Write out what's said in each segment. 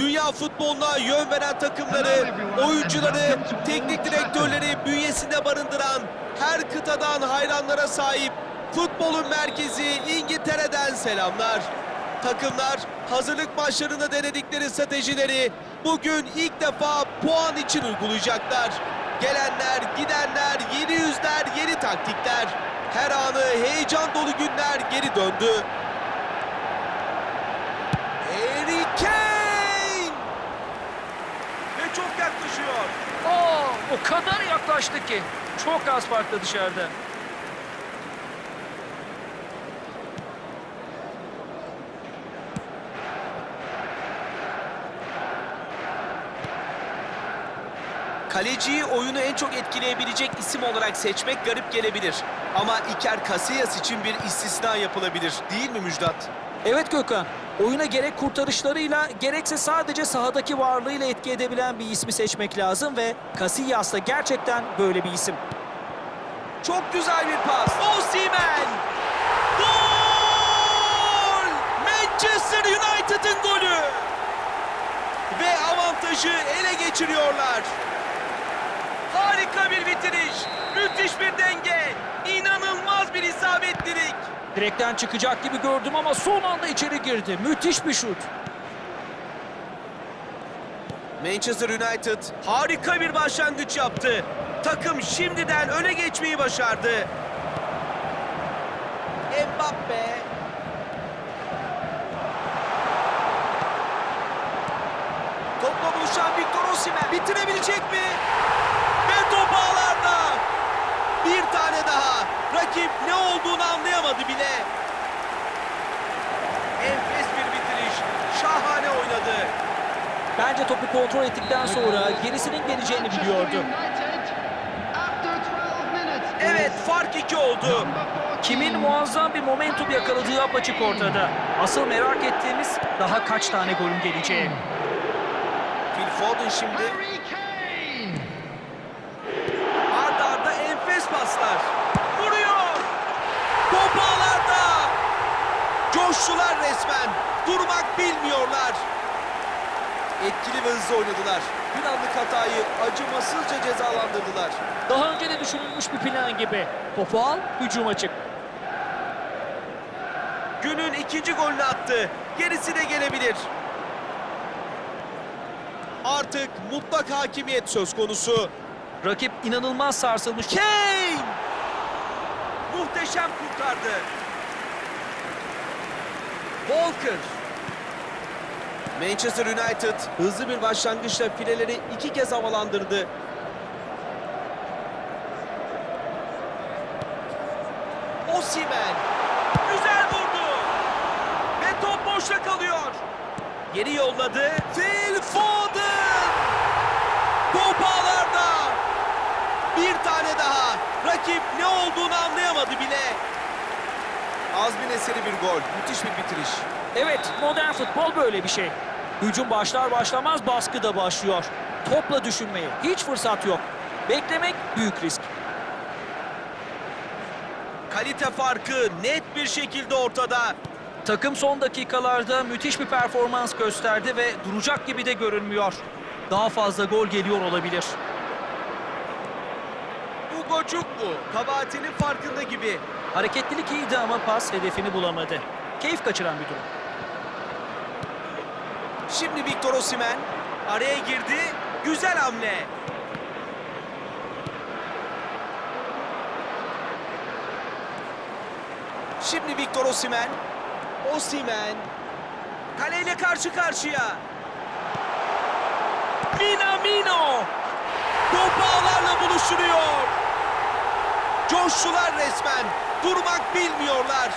dünya futboluna yön veren takımları, oyuncuları, teknik direktörleri bünyesinde barındıran her kıtadan hayranlara sahip futbolun merkezi İngiltere'den selamlar. Takımlar hazırlık maçlarında denedikleri stratejileri bugün ilk defa puan için uygulayacaklar. Gelenler, gidenler, yeni yüzler, yeni taktikler. Her anı heyecan dolu günler geri döndü. Harry Kane! Ve çok yaklaşıyor. Aa, o kadar yaklaştı ki. Çok az farklı dışarıda. Kaleciyi oyunu en çok etkileyebilecek isim olarak seçmek garip gelebilir. Ama Iker Casillas için bir istisna yapılabilir. Değil mi Müjdat? Evet Gökhan. Oyuna gerek kurtarışlarıyla gerekse sadece sahadaki varlığıyla etki edebilen bir ismi seçmek lazım ve Casillas da gerçekten böyle bir isim. Çok güzel bir pas. Osimhen! Gol! Manchester United'ın golü! Ve avantajı ele geçiriyorlar. Harika bir bitiriş. Müthiş bir denge. İnanılmaz bir isabetlilik. Direkten çıkacak gibi gördüm ama son anda içeri girdi. Müthiş bir şut. Manchester United harika bir başlangıç yaptı. Takım şimdiden öne geçmeyi başardı. Mbappe. Topla buluşan Victor Osimhen bitirebilecek mi? Ve top ağlarda. Bir tane daha. Rakip ne olduğunu anlayamadı bile. Enfes bir bitiriş. Şahane oynadı. Bence topu kontrol ettikten sonra gerisinin geleceğini biliyordu. Evet fark iki oldu. Kimin muazzam bir momentum yakaladığı apaçık ortada. Asıl merak ettiğimiz daha kaç tane golün geleceği. Phil Foden şimdi arda arda enfes paslar. Vuruyor. Top ağlarda. Coştular resmen. Durmak bilmiyorlar. Etkili ve hızlı oynadılar. Bir anlık hatayı acımasızca cezalandırdılar. Daha önce de düşünülmüş bir plan gibi. Topu al, hücuma çık. Günün ikinci golünü attı. Gerisi de gelebilir. Artık mutlak hakimiyet söz konusu. Rakip inanılmaz sarsılmış. Kane! Muhteşem kurtardı. Walker. Manchester United hızlı bir başlangıçla fileleri iki kez havalandırdı. Osimhen güzel vurdu. Ve top boşta kalıyor. Geri yolladı. Phil Foden! Top ağlarda. Bir tane daha. Rakip ne olduğunu anlayamadı bile. Azmin eseri bir gol. Müthiş bir bitiriş. Evet, modern futbol böyle bir şey. Hücum başlar başlamaz baskı da başlıyor. Topla düşünmeye hiç fırsat yok. Beklemek büyük risk. Kalite farkı net bir şekilde ortada. Takım son dakikalarda müthiş bir performans gösterdi ve duracak gibi de görünmüyor. Daha fazla gol geliyor olabilir. Bu gocuk bu. Kabahatinin farkında gibi. Hareketlilik iyiydi ama pas hedefini bulamadı. Keyif kaçıran bir durum. Şimdi Victor Osimhen araya girdi. Güzel hamle. Şimdi Victor Osimhen. Osimhen. Kaleyle karşı karşıya. Minamino. Top ağlarla buluşturuyor. Coştular resmen. Durmak bilmiyorlar.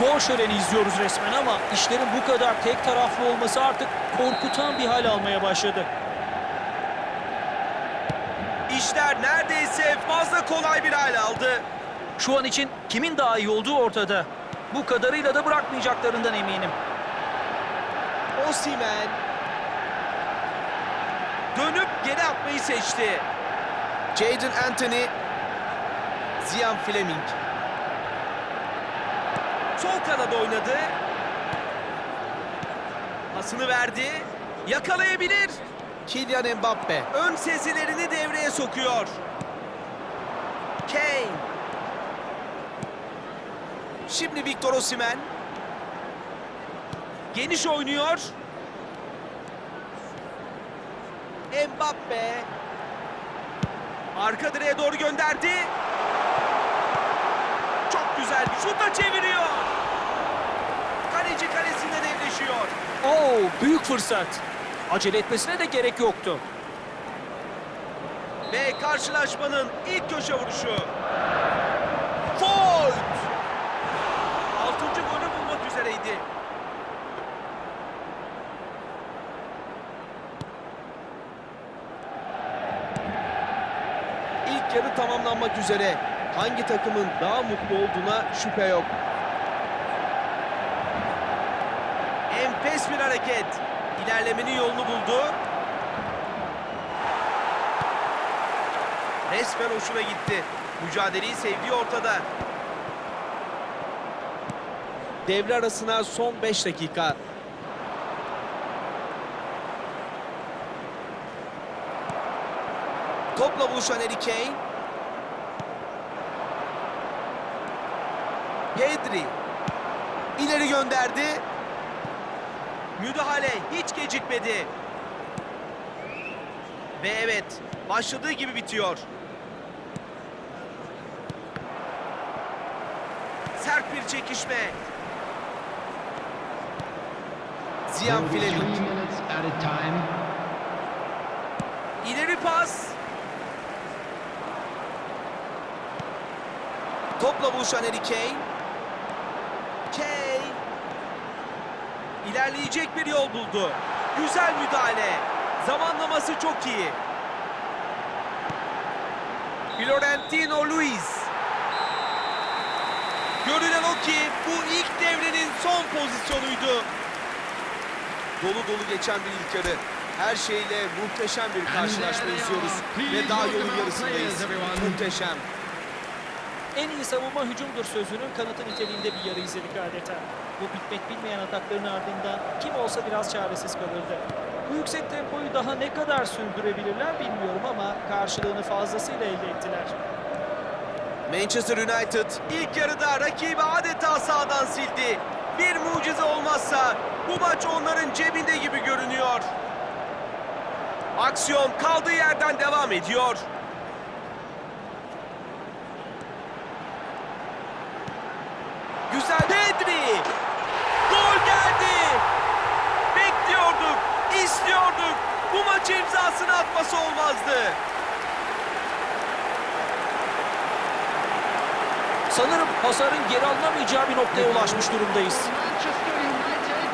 Gol şöleni izliyoruz resmen ama işlerin bu kadar tek taraflı olması artık korkutan bir hal almaya başladı. İşler neredeyse fazla kolay bir hal aldı. Şu an için kimin daha iyi olduğu ortada. Bu kadarıyla da bırakmayacaklarından eminim. Osimhen dönüp geri atmayı seçti. Jadon Anthony, Zian Fleming. Sol kanada oynadı. Pasını verdi. Yakalayabilir. Kylian Mbappe ön sezilerini devreye sokuyor. Kane. Şimdi Victor Osimhen. Geniş oynuyor. Mbappe. Arka direğe doğru gönderdi. Çok güzel bir şut da çeviriyor. Kaleci kalesinde devleşiyor. Oo, büyük fırsat. Acele etmesine de gerek yoktu. Ve karşılaşmanın ilk köşe vuruşu. Foul! Altıncı golü bulmak üzereydi. İlk yarı tamamlanmak üzere. Hangi takımın daha mutlu olduğuna şüphe yok. Enfes bir hareket. İlerlemenin yolunu buldu. Resmen hoşuna gitti. Mücadeleyi sevdiği ortada. Devre arasına son 5 dakika. Topla buluşan Harry Kane. Pedri. İleri gönderdi. Müdahale hiç gecikmedi. Ve evet, başladığı gibi bitiyor. Sert bir çekişme. Ziyan time. İleri pas. Topla buluşan Harry Kane. Kane. İlerleyecek bir yol buldu. Güzel müdahale. Zamanlaması çok iyi. Florentino Luis. Görünen o ki bu ilk devrenin son pozisyonuydu. Dolu dolu geçen bir ilk yarı. Her şeyle muhteşem bir karşılaşma izliyoruz. Ve daha yolun yarısındayız. Muhteşem. En iyi savunma hücumdur sözünün kanıtı niteliğinde bir yarı izledik adeta. Bu bitmek bilmeyen atakların ardından kim olsa biraz çaresiz kalırdı. Bu yüksek tempoyu daha ne kadar sürdürebilirler bilmiyorum ama karşılığını fazlasıyla elde ettiler. Manchester United ilk yarıda rakibi adeta sağdan sildi. Bir mucize olmazsa bu maç onların cebinde gibi görünüyor. Aksiyon kaldığı yerden devam ediyor. Güzel Pedri. Gol geldi. Bekliyorduk, istiyorduk. Bu maçı imzasını atması olmazdı. Sanırım hasarın geri alınamayacağı bir noktaya ulaşmış durumdayız. Manchester United,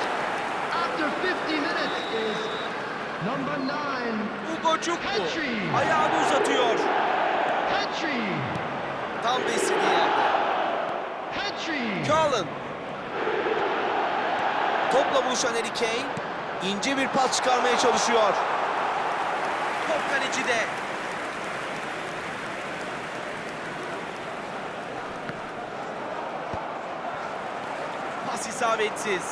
after 50 minutes, is number nine, Hugo Petri. ayağını uzatıyor. Tam da istediği yerde. Cullen. Topla buluşan Harry Kane ince bir pas çıkarmaya çalışıyor. Top kalecide. Pas isabetsiz.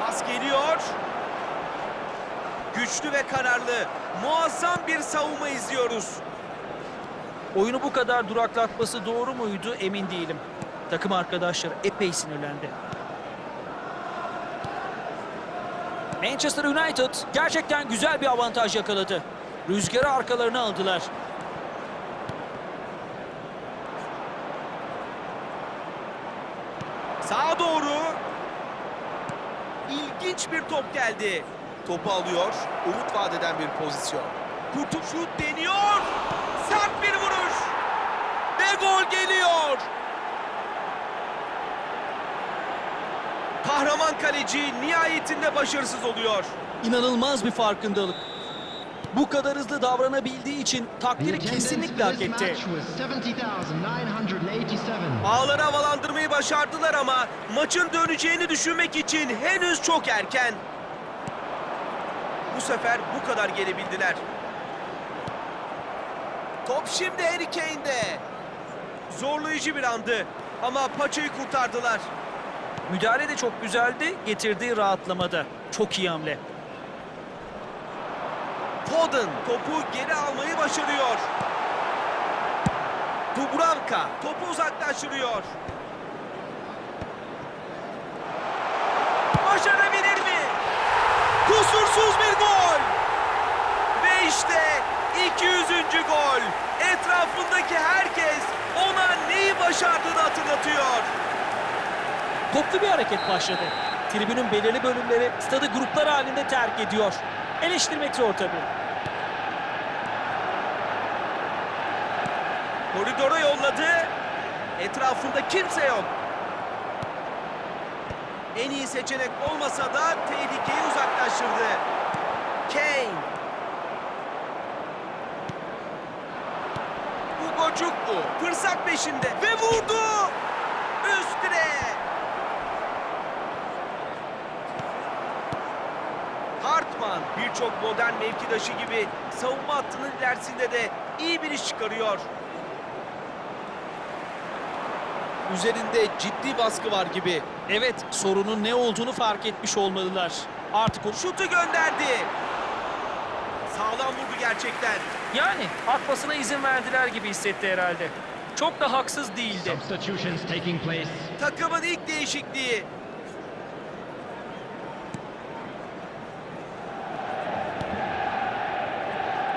Pas geliyor. Güçlü ve kararlı, muazzam bir savunma izliyoruz. Oyunu bu kadar duraklatması doğru muydu emin değilim. Takım arkadaşları epey sinirlendi. Manchester United gerçekten güzel bir avantaj yakaladı. Rüzgarı arkalarına aldılar. Sağa doğru. İlginç bir top geldi. Topu alıyor. Umut vadeden bir pozisyon. Kurtup deniyor. Sert bir vuruş. Ve gol geliyor. Kahraman kaleci nihayetinde başarısız oluyor. İnanılmaz bir farkındalık. Bu kadar hızlı davranabildiği için takdiri kesinlikle hak etti. match was 70,987. Ağları havalandırmayı başardılar ama maçın döneceğini düşünmek için henüz çok erken. Bu sefer bu kadar gelebildiler. Top şimdi Harry Kane'de. Zorlayıcı bir andı ama paçayı kurtardılar. Müdahale de çok güzeldi, getirdiği rahatlamada. Çok iyi hamle. Foden topu geri almayı başarıyor. Dubravka topu uzaklaştırıyor. Başarabilir mi? Kusursuz bir gol. Ve işte 200. gol. Etrafındaki herkes ona başardığını hatırlatıyor. Toplu bir hareket başladı. Tribünün belirli bölümleri stadı gruplar halinde terk ediyor. Eleştirmek zor tabii. Koridora yolladı. Etrafında kimse yok. En iyi seçenek olmasa da tehlikeyi uzaklaştırdı. Kane. Hugo bu. Fırsat peşinde ve vurdu. Üstüne. Hartman birçok modern mevkidaşı gibi savunma hattının ilerisinde de iyi bir iş çıkarıyor. Üzerinde ciddi baskı var gibi. Evet, sorunun ne olduğunu fark etmiş olmalılar. Artık o Şutu gönderdi. Sağlam vurdu gerçekten. Yani atmasına izin verdiler gibi hissetti herhalde. Çok da haksız değildi. Substitutions taking place. Takımın ilk değişikliği.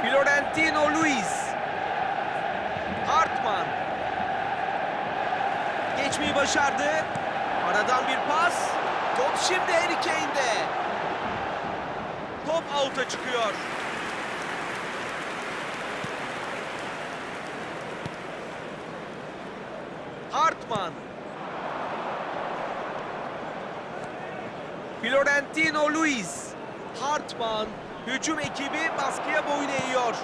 Florentino Luis. Hartman. Geçmeyi başardı. Aradan bir pas. Top şimdi Harry Kane'de. Top out'a çıkıyor. Hartman. Florentino Luis. Hartman. Hücum ekibi baskıya boyun eğiyor.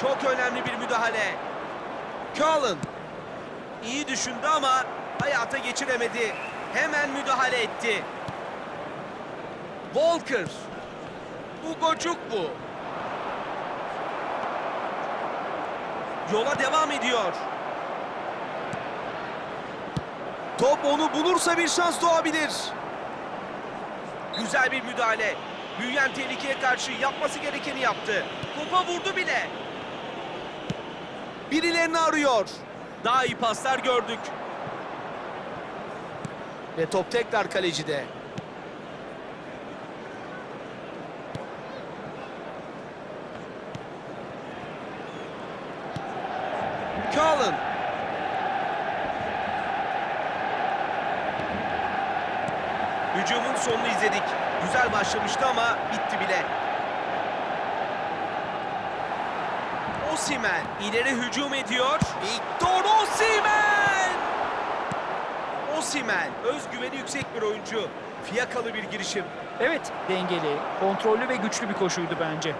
Çok önemli bir müdahale. Cullen. İyi düşündü ama hayata geçiremedi. Hemen müdahale etti. Walker. Hugo bu. Yola devam ediyor. Top onu bulursa bir şans doğabilir. Güzel bir müdahale. Büyüyen tehlikeye karşı yapması gerekeni yaptı. Topa vurdu bile. Birilerini arıyor. Daha iyi paslar gördük. Ve top tekrar kalecide. Cullen. Hücumun sonunu izledik. Güzel başlamıştı ama bitti bile. Osimen ileri hücum ediyor. Victor Osimen! Osimen özgüveni yüksek bir oyuncu. Fiyakalı bir girişim. Evet, dengeli, kontrollü ve güçlü bir koşuydu bence.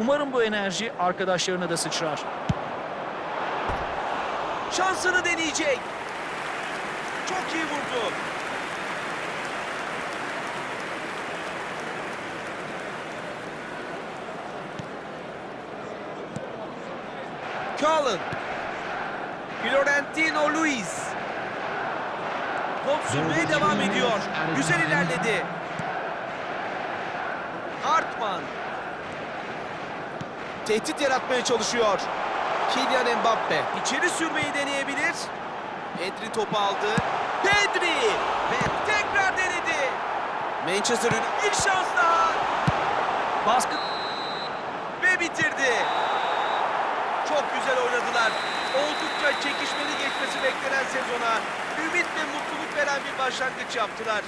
Umarım bu enerji arkadaşlarına da sıçrar. Şansını deneyecek. Çok iyi vurdu. Cullen. Florentino Luis. Top sürmeye devam ediyor. Güzel ilerledi. Hartman. Tehdit yaratmaya çalışıyor. Kylian Mbappe içeri sürmeyi deneyebilir. Pedri topu aldı. Pedri ve tekrar denedi. Manchester United bir şans daha Baskı ve bitirdi. Çok güzel oynadılar. Oldukça çekişmeli geçmesi beklenen sezona ümit ve mutluluk veren bir başlangıç yaptılar.